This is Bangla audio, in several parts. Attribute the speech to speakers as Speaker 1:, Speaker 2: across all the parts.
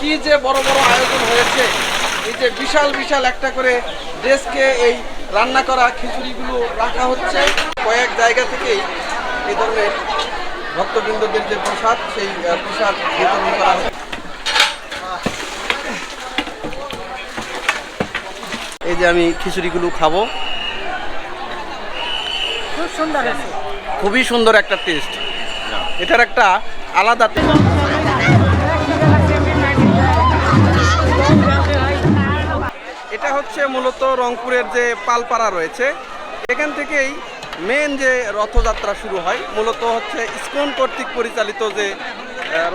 Speaker 1: কি যে বড় বড় আয়োজন হয়েছে এই যে বিশাল বিশাল একটা করে ডেস্কে এই রান্না করা খিচুড়িগুলো রাখা হচ্ছে। কয়েক জায়গা থেকেই এই ধরনের ভক্তবৃন্দদের যে প্রসাদ সেই প্রসাদ বিতরণ করা হচ্ছে। এই যে আমি খিচুড়িগুলো খাব।
Speaker 2: খুব সুন্দর
Speaker 1: খুবই সুন্দর একটা টেস্ট এটার একটা আলাদা হচ্ছে মূলত রংপুরের যে পালপাড়া রয়েছে, এখান থেকেই মেন যে রথযাত্রা শুরু হয়, মূলত হচ্ছে ইস্কন কর্তৃক পরিচালিত যে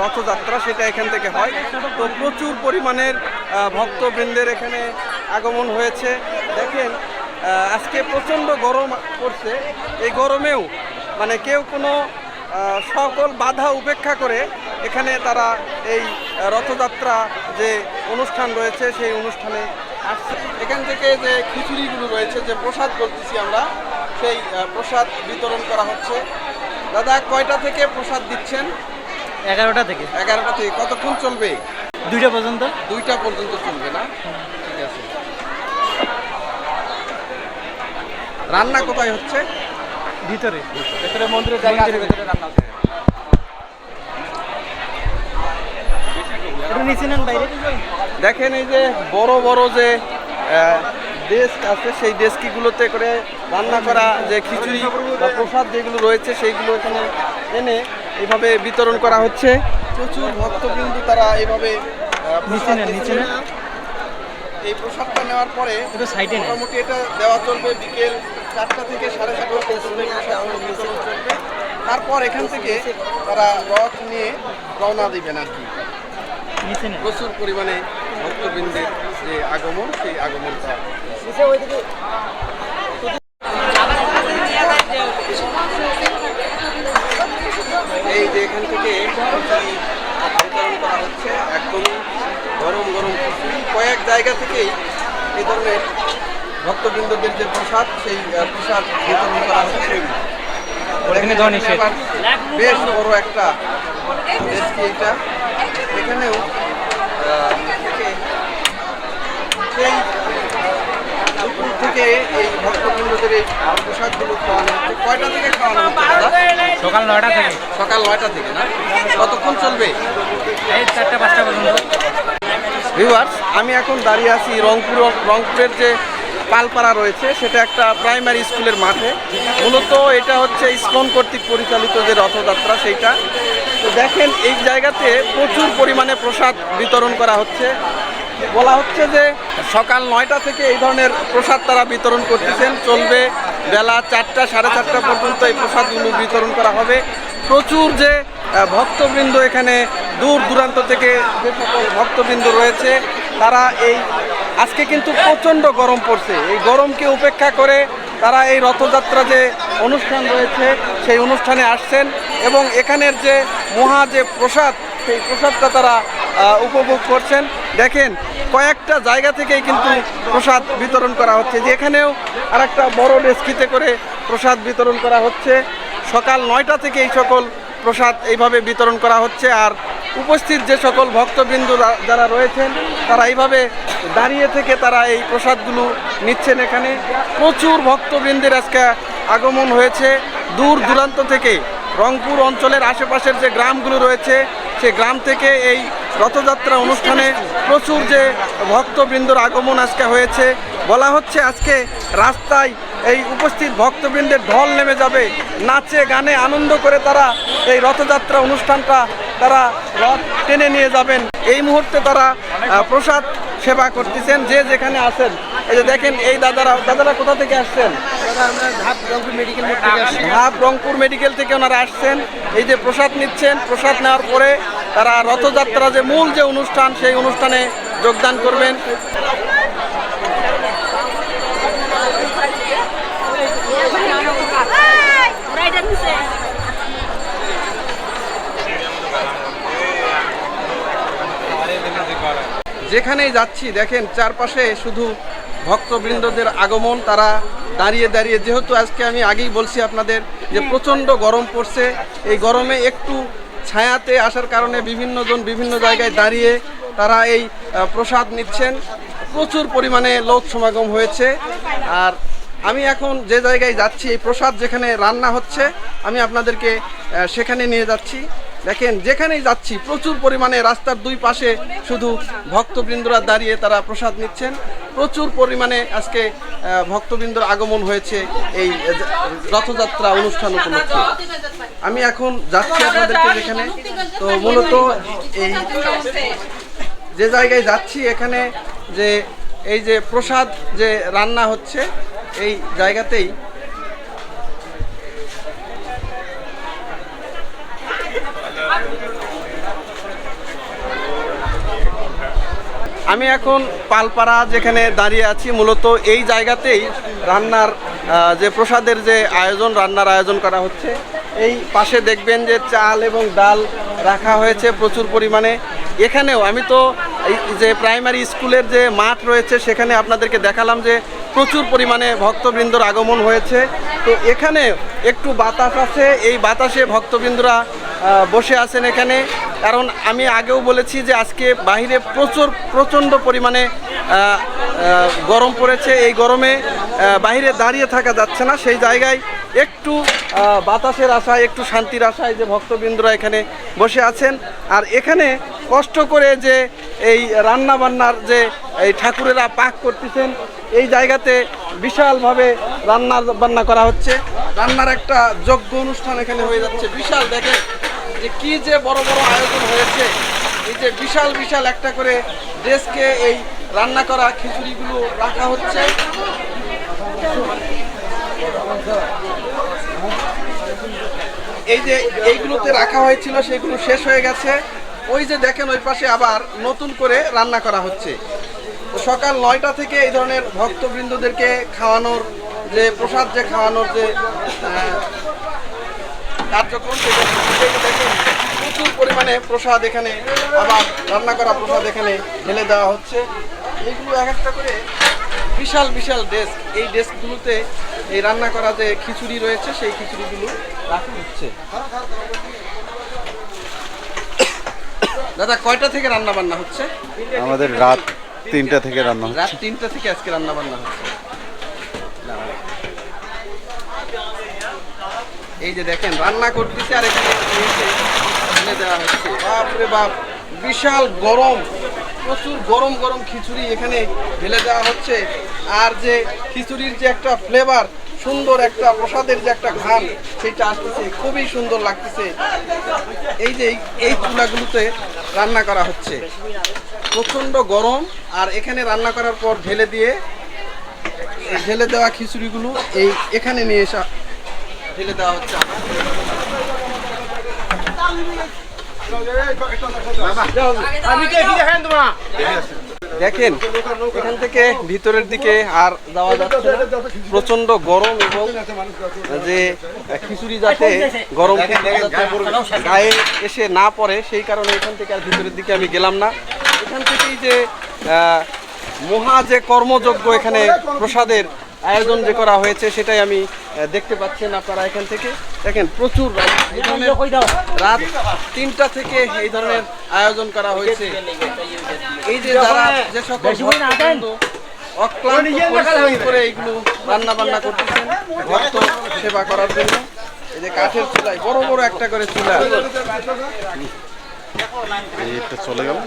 Speaker 1: রথযাত্রা সেটা এখান থেকে হয়। তো প্রচুর পরিমাণের ভক্তবৃন্দের এখানে আগমন হয়েছে। দেখেন আজকে প্রচণ্ড গরম পড়ছে। এই গরমেও মানে কেউ কোনো সকল বাধা উপেক্ষা করে এখানে তারা এই রথযাত্রা যে অনুষ্ঠান রয়েছে, সেই অনুষ্ঠানে এখান থেকে যে খিচুড়িগুলো রয়েছে যে প্রসাদ বলতেছি আমরা সেই প্রসাদ বিতরণ করা হচ্ছে। দাদা কয়টা থেকে প্রসাদ দিচ্ছেন?
Speaker 2: এগারোটা থেকে।
Speaker 1: এগারোটা থেকে। কতক্ষণ চলবে?
Speaker 2: দুইটা পর্যন্ত।
Speaker 1: দুইটা পর্যন্ত চলবে না? ঠিক আছে। রান্না কোথায় হচ্ছে?
Speaker 2: ভিতরে।
Speaker 1: ভিতরে মন্দিরের জায়গা আছে ভেতরে রান্না হচ্ছে
Speaker 2: নিচে নেন বাইরে।
Speaker 1: দেখেন এই যে বড় বড় যে ডেস্ক আছে সেই ডেস্কিগুলোতে করে রান্না করা যে খিচুড়ি বা প্রসাদ যেগুলো রয়েছে সেইগুলো এখানে এনে এইভাবে বিতরণ করা হচ্ছে। প্রচুর ভক্তবৃন্দু তারা এইভাবে। এই প্রসাদটা নেওয়ার পরে মোটামুটি এটা দেওয়া চলবে বিকেল চারটা থেকে সাড়ে চারটা পর্যন্ত চলবে। তারপর এখান থেকে তারা রথ নিয়ে রওনা দিবেন আর কি। প্রচুর পরিমাণে ভক্তবৃন্দের যে আগমন সেই আগমনটা। এই যে এখান থেকে বিতরণ করা হচ্ছে একদমই গরম গরম কয়েক জায়গা থেকেই এই ধরনের ভক্তবৃন্দদের যে প্রসাদ সেই প্রসাদ বিতরণ করা হচ্ছে। বেশ বড় একটা এটা। এখানেও থেকে দুপুর থেকে এই ভক্তবৃন্দদের এই প্রসাদগুলো খাওয়ানো হচ্ছে কয়টা থেকে খাওয়ানো হচ্ছে
Speaker 2: সকাল নয়টা থেকে।
Speaker 1: সকাল নয়টা থেকে না? কতক্ষণ চলবে?
Speaker 2: এই চারটা পাঁচটা পর্যন্ত।
Speaker 1: ভিউয়ার্স আমি এখন দাঁড়িয়ে আছি রংপুর রংপুরের যে পালপাড়া রয়েছে সেটা একটা প্রাইমারি স্কুলের মাঠে। মূলত এটা হচ্ছে ইস্কন কর্তৃক পরিচালিত যে রথযাত্রা সেইটা দেখেন, এই জায়গাতে প্রচুর পরিমাণে প্রসাদ বিতরণ করা হচ্ছে। বলা হচ্ছে যে সকাল নয়টা থেকে এই ধরনের প্রসাদ তারা বিতরণ করতেছেন। চলবে বেলা চারটা, সাড়ে চারটা পর্যন্ত এই প্রসাদগুলো বিতরণ করা হবে। প্রচুর যে ভক্তবৃন্দ এখানে দূর দূরান্ত থেকে যে সকল ভক্তবৃন্দ রয়েছে, তারা এই আজকে কিন্তু প্রচণ্ড গরম পড়ছে। এই গরমকে উপেক্ষা করে তারা এই রথযাত্রা যে অনুষ্ঠান রয়েছে, সেই অনুষ্ঠানে আসছেন এবং এখানের যে মহা যে প্রসাদ, সেই প্রসাদটা তারা উপভোগ করছেন। দেখেন, কয়েকটা জায়গা থেকেই কিন্তু প্রসাদ বিতরণ করা হচ্ছে। যে এখানেও আর একটা বড় ডেস্কিতে করে প্রসাদ বিতরণ করা হচ্ছে। সকাল নয়টা থেকে এই সকল প্রসাদ এইভাবে বিতরণ করা হচ্ছে। আর উপস্থিত যে সকল ভক্তবৃন্দ যারা রয়েছেন, তারা এইভাবে দাঁড়িয়ে থেকে তারা এই প্রসাদগুলো নিচ্ছেন এখানে। প্রচুর ভক্তবৃন্দের আজকে আগমন হয়েছে দূর দূরান্ত থেকে। রংপুর অঞ্চলের আশেপাশের যে গ্রামগুলো রয়েছে, সে গ্রাম থেকে এই রথযাত্রা অনুষ্ঠানে প্রচুর যে ভক্তবৃন্দর আগমন আজকে হয়েছে। বলা হচ্ছে আজকে রাস্তায় এই উপস্থিত ভক্তবৃন্দের ঢল নেমে যাবে। নাচে, গানে আনন্দ করে তারা এই রথযাত্রা অনুষ্ঠানটা তারা রথ টেনে নিয়ে যাবেন। এই মুহূর্তে তারা প্রসাদ সেবা করতেছেন, যে যেখানে আছেন। এই যে দেখেন, এই দাদারা দাদারা কোথা থেকে আসছেন? ঢাব রংপুর মেডিকেল থেকে ওনারা আসছেন। এই যে প্রসাদ নিচ্ছেন, প্রসাদ নেওয়ার পরে তারা রথযাত্রা যে মূল যে অনুষ্ঠান, সেই অনুষ্ঠানে যোগদান করবেন। যেখানেই যাচ্ছি, দেখেন, চারপাশে শুধু ভক্তবৃন্দদের আগমন তারা দাঁড়িয়ে দাঁড়িয়ে যেহেতু আজকে আমি আগেই বলছি আপনাদের যে প্রচণ্ড গরম পড়ছে এই গরমে একটু ছায়াতে আসার কারণে বিভিন্ন জন বিভিন্ন জায়গায় দাঁড়িয়ে তারা এই প্রসাদ নিচ্ছেন। প্রচুর পরিমাণে লোক সমাগম হয়েছে। আর আমি এখন যে জায়গায় যাচ্ছি এই প্রসাদ যেখানে রান্না হচ্ছে আমি আপনাদেরকে সেখানে নিয়ে যাচ্ছি। দেখেন, যেখানেই যাচ্ছি, প্রচুর পরিমাণে রাস্তার দুই পাশে শুধু ভক্তবৃন্দরা দাঁড়িয়ে তারা প্রসাদ নিচ্ছেন। প্রচুর পরিমাণে আজকে ভক্তবৃন্দর আগমন হয়েছে এই রথযাত্রা অনুষ্ঠান উপলক্ষে। আমি এখন যাচ্ছি আপনাদেরকে যেখানে। তো মূলত এই যে জায়গায় যাচ্ছি এখানে যে, এই যে প্রসাদ যে রান্না হচ্ছে, এই জায়গাতেই আমি এখন পালপাড়া যেখানে দাঁড়িয়ে আছি, মূলত এই জায়গাতেই রান্নার যে প্রসাদের যে আয়োজন, রান্নার আয়োজন করা হচ্ছে। এই পাশে দেখবেন যে চাল এবং ডাল রাখা হয়েছে প্রচুর পরিমাণে। এখানেও আমি তো এই যে প্রাইমারি স্কুলের যে মাঠ রয়েছে, সেখানে আপনাদেরকে দেখালাম যে প্রচুর পরিমাণে ভক্তবৃন্দর আগমন হয়েছে। তো এখানে একটু বাতাস আছে। এই বাতাসে ভক্তবৃন্দরা বসে আছেন এখানে। কারণ আমি আগেও বলেছি যে আজকে বাইরে প্রচুর, প্রচণ্ড পরিমাণে গরম পড়েছে। এই গরমে বাইরে দাঁড়িয়ে থাকা যাচ্ছে না। সেই জায়গায় একটু বাতাসের আশায়, একটু শান্তির আশায় যে ভক্তবৃন্দরা এখানে বসে আছেন। আর এখানে কষ্ট করে যে এই রান্না বান্নার যে এই ঠাকুরেরা পাক করতেছেন, এই জায়গাতে বিশালভাবে রান্না বান্না করা হচ্ছে। রান্নার একটা যজ্ঞ অনুষ্ঠান এখানে হয়ে যাচ্ছে। বিশাল, দেখেন। যে কি যে বড় বড় আয়োজন হয়েছে, এই যে বিশাল বিশাল একটা করে ডেস্কে এই রান্না করা খিচুড়িগুলো রাখা হচ্ছে। এই যে এইগুলোতে রাখা হয়েছিল, সেগুলো শেষ হয়ে গেছে। ওই যে দেখেন ওই পাশে আবার নতুন করে রান্না করা হচ্ছে। সকাল নয়টা থেকে এই ধরনের ভক্তবৃন্দদেরকে খাওয়ানোর যে প্রসাদ, যে খাওয়ানোর যে কার্যক্রম প্রচুর পরিমাণে প্রসাদ এখানে আবার রান্না করা প্রসাদ এখানে ঢেলে দেওয়া হচ্ছে। এইগুলো এক একটা করে বিশাল বিশাল ডেস্ক এই ডেস্কগুলোতে এই রান্না করা যে খিচুড়ি রয়েছে সেই খিচুড়িগুলো রাখা হচ্ছে। দাদা কয়টা থেকে রান্না বান্না হচ্ছে?
Speaker 3: আমাদের রাত তিনটা থেকে রান্না
Speaker 1: রাত তিনটা থেকে আজকে রান্না বান্না হচ্ছে। এই যে দেখেন, রান্না করতেছে আর এখানে এসে দেওয়া হচ্ছে। বাপরে বাপ, বিশাল গরম, প্রচুর গরম গরম খিচুড়ি এখানে ঢেলে দেওয়া হচ্ছে। আর যে খিচুড়ির যে একটা ফ্লেভার সুন্দর একটা প্রসাদের যে একটা ঘাম সেটা আসতেছে। খুবই সুন্দর লাগতেছে। এই যে এই- চুলাগুলোতে রান্না করা হচ্ছে। প্রচণ্ড গরম, আর এখানে রান্না করার পর ঢেলে দিয়ে ঢেলে দেওয়া খিচুড়িগুলো এই এখানে নিয়ে এসা ঢেলে দেওয়া হচ্ছে দেখেন, এখান থেকে ভিতরের দিকে আর যাওয়া যাচ্ছে না। প্রচণ্ড গরম এবং যে খিচুড়ি যাতে গরম গায়ে এসে না পড়ে, সেই কারণে এখান থেকে আর ভিতরের দিকে আমি গেলাম না এখান থেকেই যে মহা যে কর্মযজ্ঞ এখানে প্রসাদের আয়োজন যে করা হয়েছে সেটাই আমি দেখতে পাচ্ছেন আপনারা এখান থেকে। দেখেন প্রচুর এই ধরনের রাত তিনটা থেকে এই ধরনের আয়োজন করা হয়েছে। এই যে যারা যে সকল অক্লান্ত করে এইগুলো রান্না বান্না করতেছেন ভক্ত সেবা করার জন্য। এই যে কাঠের চুলায় বড় বড় একটা করে চুলা।
Speaker 3: চলে গেল।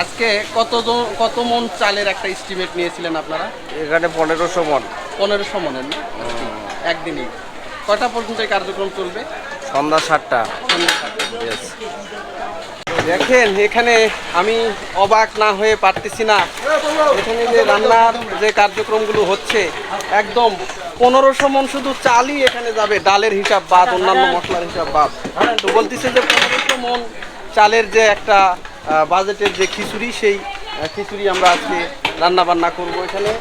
Speaker 1: আজকে কতজন কত মন চালের একটা এস্টিমেট নিয়েছিলেন আপনারা?
Speaker 3: এখানে পনেরোশো মন।
Speaker 1: পনেরোশো মনের না? একদিনই। কটা পর্যন্ত এই কার্যক্রম চলবে?
Speaker 3: সন্ধ্যা সাতটা।
Speaker 1: দেখেন এখানে আমি অবাক না হয়ে পারতেছি না। এখানে যে রান্নার যে কার্যক্রমগুলো হচ্ছে একদম পনেরোশো মন শুধু চালই এখানে যাবে ডালের হিসাব বাদ অন্যান্য মশলার হিসাব বাদ। তো বলতেছে যে পনেরোশো মন চালের যে একটা বাজেটের যে খিচুড়ি সেই খিচুড়ি আমরা আজকে রান্না বান্না করব এখানে।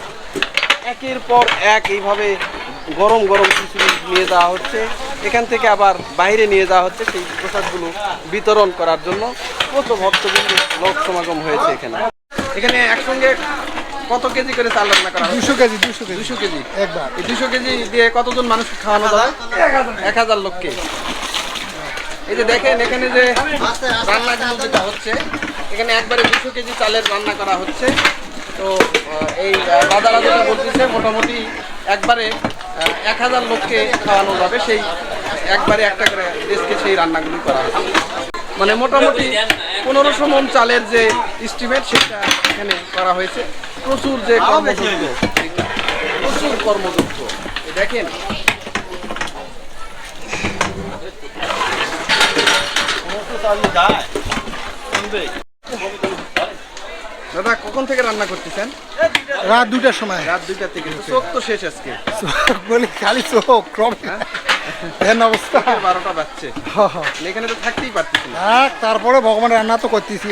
Speaker 1: একের পর এক এইভাবে গরম গরম খিচুড়ি নিয়ে যাওয়া হচ্ছে। এখান থেকে আবার বাইরে নিয়ে যাওয়া হচ্ছে সেই প্রসাদগুলো বিতরণ করার জন্য। কত ভক্তবৃন্দ লোক সমাগম হয়েছে এখানে। এখানে একসঙ্গে কত কেজি করে চাল রান্না করা দুশো কেজি দুশো কেজি। দুশো কেজি। একবার। এই দুশো কেজি দিয়ে কতজন মানুষ খাওয়ানো যায়? এক হাজার লোককে। এই যে দেখেন, এখানে যে রান্নাগুলো যেটা হচ্ছে, এখানে একবারে দুশো কেজি চালের রান্না করা হচ্ছে। তো এই দাদারা যেটা বলতেছে, মোটামুটি একবারে এক হাজার লোককে খাওয়ানো যাবে সেই, একবারে একটা করে দেশকে সেই রান্নাগুলি করা হচ্ছে। মানে মোটামুটি পনেরোশো মন চালের যে এস্টিমেট সেটা এখানে করা হয়েছে। প্রচুর যে কর্মযোগ্য প্রচুর কর্মযোগ্য দেখেন দাদা কখন থেকে রান্না করতেছেন?
Speaker 4: রাত দুটার সময়।
Speaker 1: রাত দুইটা থেকে। চোখ তো শেষ আজকে।
Speaker 4: বলি খালি চোখ ক্রম। অবস্থা।
Speaker 1: বারোটা বাজছে।
Speaker 4: হ, হ।
Speaker 1: এখানে তো থাকতেই পারতেছি না।
Speaker 4: তারপরে ভগবান রান্না তো করতেছি।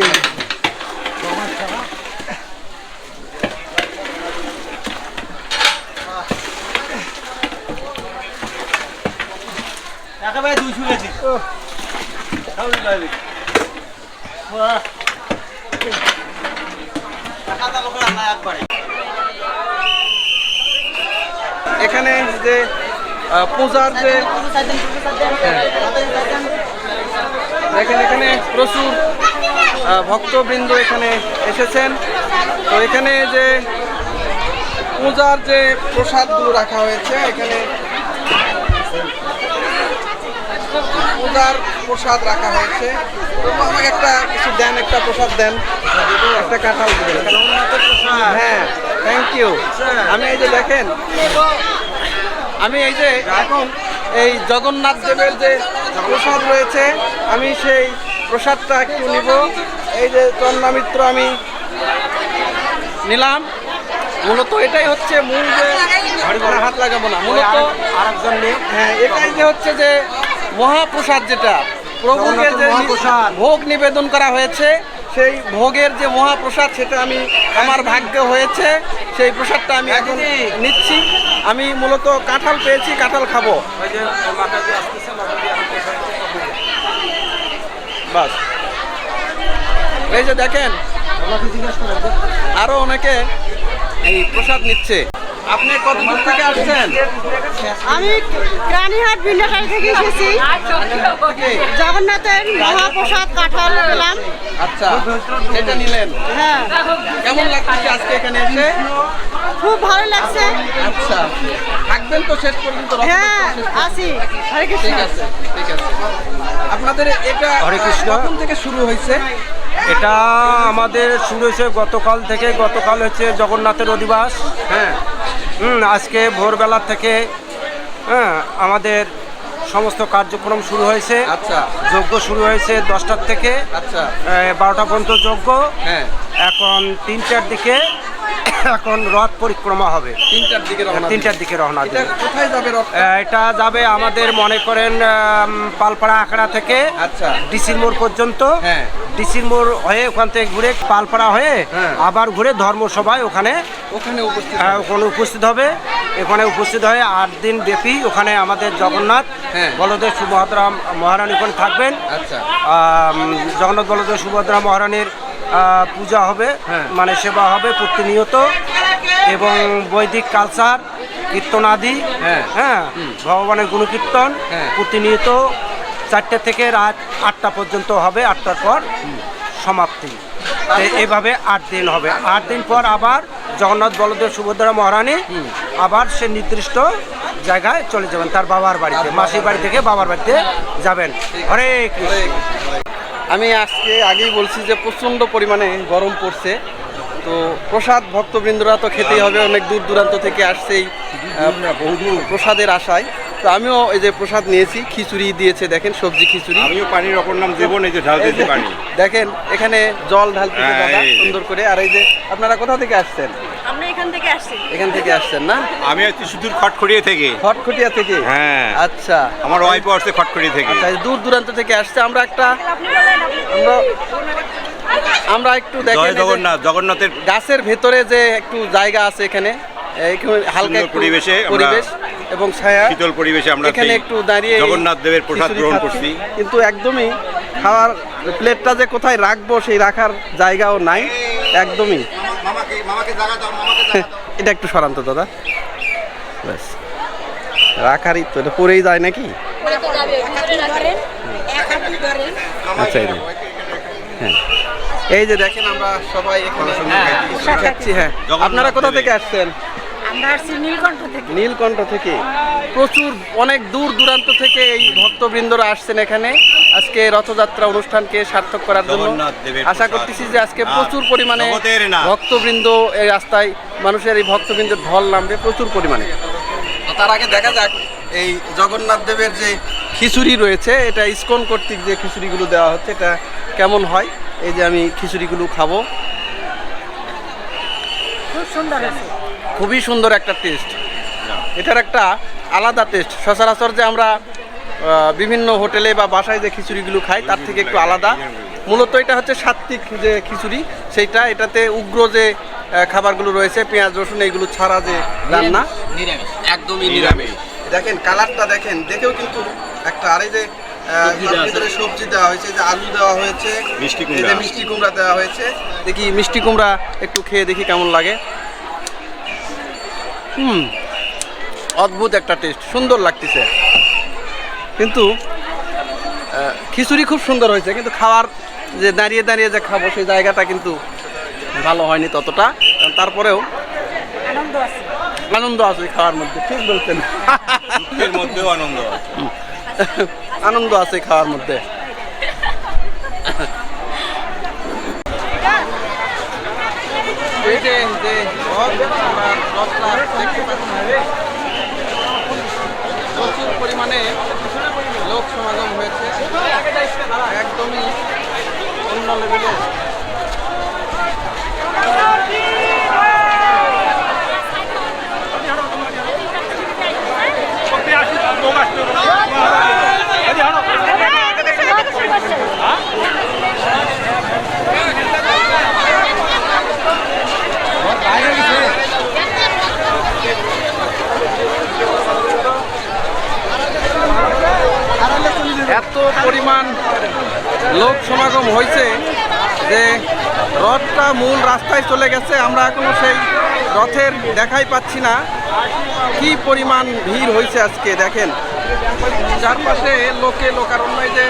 Speaker 1: এখানে যে পূজার যে হ্যাঁ। দেখেন, এখানে প্রচুর ভক্তবৃন্দ এখানে এসেছেন তো এখানে যে, পূজার যে প্রসাদগুলো রাখা হয়েছে, এখানে পূজার প্রসাদ রাখা হয়েছে। আমাকে একটা কিছু দেন একটা প্রসাদ দেন। একটা কাঁঠাল দিবেন হ্যাঁ থ্যাংক ইউ আমি এই যে দেখেন আমি এই যে এখন এই জগন্নাথ দেবের যে প্রসাদ রয়েছে আমি সেই প্রসাদটা একটু নিব। এই যে চন্দ্রামিত্র আমি নিলাম। মূলত এটাই হচ্ছে মূল যে হাত লাগাবো না মূলত আরেকজন হ্যাঁ এটাই যে হচ্ছে যে মহাপ্রসাদ যেটা প্রভুকে যে ভোগ নিবেদন করা হয়েছে সেই ভোগের যে মহাপ্রসাদ সেটা আমি আমার ভাগ্য হয়েছে সেই প্রসাদটা আমি এখন নিচ্ছি। আমি মূলত কাঁঠাল পেয়েছি কাঁঠাল খাব। বাস। এই যে দেখেন আরও অনেকে এই প্রসাদ নিচ্ছে। আপনি কত দূর থেকে আসছেন?
Speaker 5: আমি রানীহাট থেকে এসেছি। জগন্নাথের মহাপ্রসাদ কাঁঠাল পেলাম।
Speaker 1: আচ্ছা এটা নিলেন।
Speaker 5: হ্যাঁ।
Speaker 1: কেমন লাগছে আজকে এখানে এসে?
Speaker 5: খুব ভালো লাগছে।
Speaker 1: আচ্ছা থাকবেন তো শেষ পর্যন্ত
Speaker 5: হ্যাঁ আসি। হরে কৃষ্ণ।
Speaker 1: ঠিক আছে ঠিক আছে। আপনাদের এটা
Speaker 6: হরে কৃষ্ণ।
Speaker 1: কখন থেকে শুরু হয়েছে?
Speaker 6: এটা আমাদের শুরু হয়েছে গতকাল থেকে। গতকাল হচ্ছে জগন্নাথের অধিবাস।
Speaker 1: হ্যাঁ
Speaker 6: আজকে ভোরবেলা থেকে হ্যাঁ আমাদের সমস্ত কার্যক্রম শুরু হয়েছে।
Speaker 1: আচ্ছা।
Speaker 6: যজ্ঞ শুরু হয়েছে দশটার থেকে।
Speaker 1: আচ্ছা।
Speaker 6: বারোটা পর্যন্ত যজ্ঞ।
Speaker 1: হ্যাঁ।
Speaker 6: এখন তিনটার দিকে এখন রথ পরিক্রমা হবে।
Speaker 1: তিনটার দিকে।
Speaker 6: তিনটার দিকে রওনা
Speaker 1: এটা
Speaker 6: দেবে
Speaker 1: কোথায় যাবে
Speaker 6: এটা যাবে আমাদের মনে করেন পালপাড়া আখড়া থেকে
Speaker 1: আচ্ছা।
Speaker 6: ডিসির মোড় পর্যন্ত।
Speaker 1: হ্যাঁ।
Speaker 6: ডিসির মোড় হয়ে ওখান থেকে ঘুরে পালপাড়া হয়ে
Speaker 1: হ্যাঁ।
Speaker 6: আবার ঘুরে ধর্মসভায় ওখানে
Speaker 1: ওখানে উপস্থিত
Speaker 6: ওখানে উপস্থিত হবে। এখানে উপস্থিত হয়ে আট দিন ব্যাপী ওখানে আমাদের জগন্নাথ
Speaker 1: হ্যাঁ।
Speaker 6: বলদেব সুভদ্রা মহারানী ওখানে থাকবেন।
Speaker 1: আচ্ছা।
Speaker 6: জগন্নাথ বলদেব সুভদ্রা মহারানীর পূজা হবে
Speaker 1: হ্যাঁ।
Speaker 6: মানে সেবা হবে প্রতিনিয়ত এবং বৈদিক কালচার কীর্তনাদি
Speaker 1: হ্যাঁ।
Speaker 6: হ্যাঁ ভগবানের গুণকীর্তন
Speaker 1: হ্যাঁ।
Speaker 6: প্রতিনিয়ত চারটে থেকে রাত আটটা পর্যন্ত হবে আটটার পর সমাপ্তি। এভাবে আট দিন হবে। আট দিন পর আবার জগন্নাথ বলদেব সুভদ্রা মহারানী আবার সে নির্দিষ্ট জায়গায় চলে যাবেন তার বাবার বাড়িতে মাসির বাড়ি থেকে বাবার বাড়িতে যাবেন। হরে কৃষ্ণ।
Speaker 1: আমি আজকে আগেই বলছি যে প্রচণ্ড পরিমাণে গরম পড়ছে। তো প্রসাদ ভক্তবৃন্দরা তো খেতেই হবে, অনেক দূর দূরান্ত থেকে আসছে এই প্রসাদের আশায়। তো আমিও এই যে প্রসাদ নিয়েছি খিচুড়ি দিয়েছে দেখেন সবজি খিচুড়ি।
Speaker 3: আমিও পানির অপর নাম দেবো এই যে ঢাল দিয়েছি পানি।
Speaker 1: দেখেন এখানে জল ঢালতেছে
Speaker 3: হ্যাঁ,
Speaker 1: দাদা সুন্দর করে। আর এই যে আপনারা কোথা থেকে আসছেন?
Speaker 5: আমরা এখান থেকে আসছি।
Speaker 1: এখান থেকে আসছেন না?
Speaker 3: আমি হচ্ছে সুদূর খটখড়িয়ে থেকে।
Speaker 1: খটখটিয়া থেকে?
Speaker 3: হ্যাঁ।
Speaker 1: আচ্ছা।
Speaker 3: আমার ওয়াইফও আসছে খটখড়ি থেকে।
Speaker 1: আচ্ছা দূর দূরান্ত থেকে আসছে। আমরা একটা আমরা আমরা একটু দেখেন
Speaker 3: জগন্নাথ জগন্নাথের
Speaker 1: গাছের ভেতরে যে একটু জায়গা আছে এখানে এখানে হালকা
Speaker 3: পরিবেশে
Speaker 1: পরিবেশ। এবং ছায়া
Speaker 3: শীতল পরিবেশে আমরা
Speaker 1: এখানে একটু দাঁড়িয়ে
Speaker 3: জগন্নাথ দেবের প্রসাদ গ্রহণ করছি।
Speaker 1: কিন্তু একদমই খাওয়ার প্লেটটা যে কোথায় রাখব সেই রাখার জায়গাও নাই। একদমই। এটা একটু সরান্ত দাদা। ব্যাস। রাখারই তো এটা পরেই যায় নাকি? আচ্ছা এই যে। হ্যাঁ। এই যে দেখেন আমরা সবাই এখানে খিচুড়ি খাচ্ছি হ্যাঁ। আপনারা কোথা থেকে আসছেন?
Speaker 5: আমরা আসছি নীলকণ্ঠ থেকে।
Speaker 1: নীলকণ্ঠ থেকে। প্রচুর অনেক দূর দূরান্ত থেকে এই ভক্তবৃন্দরা আসছেন এখানে। আজকে রথযাত্রা অনুষ্ঠানকে সার্থক করার জন্য। আশা। করতেছি যে আজকে প্রচুর পরিমাণে ভক্তবৃন্দ এই রাস্তায় মানুষের এই ভক্তবৃন্দের ঢল নামবে প্রচুর পরিমাণে। তার আগে দেখা যাক এই জগন্নাথ দেবের যে খিচুড়ি রয়েছে এটা ইস্কন কর্তৃক যে খিচুড়িগুলো দেওয়া হচ্ছে এটা কেমন হয়? এই যে আমি খিচুড়িগুলো খাব।
Speaker 5: খুব সুন্দর হয়েছে।
Speaker 1: খুবই সুন্দর একটা টেস্ট এটার একটা আলাদা টেস্ট সচরাচর যে আমরা বিভিন্ন হোটেলে বা বাসায় যে খিচুড়িগুলো খাই তার থেকে একটু আলাদা। মূলত এটা হচ্ছে সাত্বিক যে খিচুড়ি সেইটা এটাতে উগ্র যে খাবারগুলো রয়েছে পেঁয়াজ রসুন এইগুলো ছাড়া যে রান্না একদমই নিরামিষ। দেখেন কালারটা দেখেন দেখেও কিন্তু একটা আরে যে ভিতরে সবজি দেওয়া হয়েছে যে আলু দেওয়া হয়েছে
Speaker 3: মিষ্টি কুমড়া।
Speaker 1: মিষ্টি কুমড়া দেওয়া হয়েছে দেখি মিষ্টি কুমড়া একটু খেয়ে দেখি কেমন লাগে। হুম অদ্ভুত একটা টেস্ট সুন্দর লাগতেছে। কিন্তু খিচুড়ি খুব সুন্দর হয়েছে কিন্তু খাওয়ার যে দাঁড়িয়ে দাঁড়িয়ে যে খাব সেই জায়গাটা কিন্তু ভালো হয়নি ততটা। তারপরেও
Speaker 5: আনন্দ আছে।
Speaker 1: আনন্দ আছে খাওয়ার মধ্যে ঠিক বলছেন
Speaker 3: আনন্দ
Speaker 1: আনন্দ আছে খাওয়ার মধ্যে। এই যে যে রথ, দেখতে। প্রচুর পরিমাণে লোক সমাগম হয়েছে একদমই অন্য লেভেলের এত পরিমাণ লোক সমাগম হয়েছে যে রথটা মূল রাস্তায় চলে গেছে, আমরা এখনও সেই রথের দেখাই পাচ্ছি না। কি পরিমাণ ভিড় হয়েছে আজকে, দেখেন। চারপাশে লোকে লোকারণ্যয় যে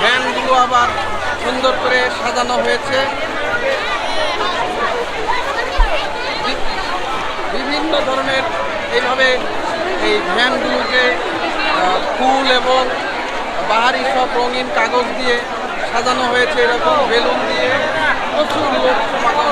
Speaker 1: ভ্যানগুলো আবার সুন্দর করে সাজানো হয়েছে। বিভিন্ন ধরনের এইভাবে এই ভ্যানগুলোকে ফুল এবং বাহারি সব রঙিন কাগজ দিয়ে সাজানো হয়েছে, এরকম বেলুন দিয়ে। প্রচুর লোক সমাগম